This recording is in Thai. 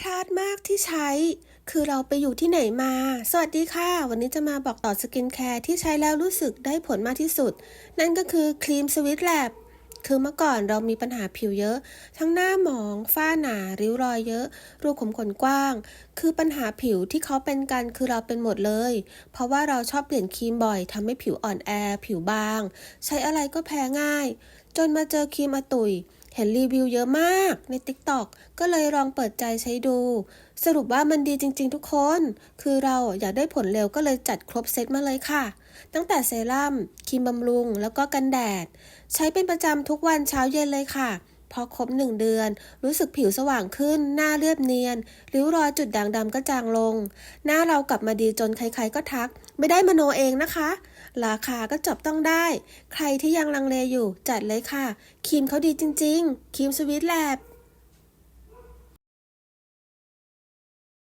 พลาดมากที่ใช้ คือเราไปอยู่ที่ไหนมา สวัสดีค่ะ วันนี้จะมาบอกต่อสกินแคร์ที่ใช้แล้วรู้สึกได้ผลมากที่สุด นั่นก็คือครีมสวิตแลบคือเมื่อก่อนเรามีปัญหาผิวเยอะ ทั้งหน้าหมอง ฝ้าหนา ริ้วรอยเยอะ รูขุมขนกว้าง คือปัญหาผิวที่เขาเป็นกันคือเราเป็นหมดเลย เพราะว่าเราชอบเปลี่ยนครีมบ่อยทำให้ผิวอ่อนแอ ผิวบาง ใช้อะไรก็แพ้ง่าย จนมาเจอครีมอาตุย เห็นรีวิวเยอะมากใน TikTok ก็เลยลองเปิดใจใช้ดู สรุปว่ามันดีจริง ๆ ทุกคน คือเราอยากได้ผลเร็วก็เลยจัดครบเซตมาเลยค่ะ ตั้งแต่เซรั่มครีมบำรุง แล้วก็กันแดด ใช้เป็นประจำทุกวันเช้าเย็นเลยค่ะ พอครบหนึ่งเดือน รู้สึกผิวสว่างขึ้น หน้าเรียบเนียน ริ้วรอยจุดด่างดำก็จางลง หน้าเรากลับมาดีจนใครๆก็ทัก ไม่ได้มโนเองนะคะ ราคาก็จับต้องได้ ใครที่ยังลังเลอยู่จัดเลยค่ะ ครีมเขาดีจริง ๆ ครีมสวิตแลบ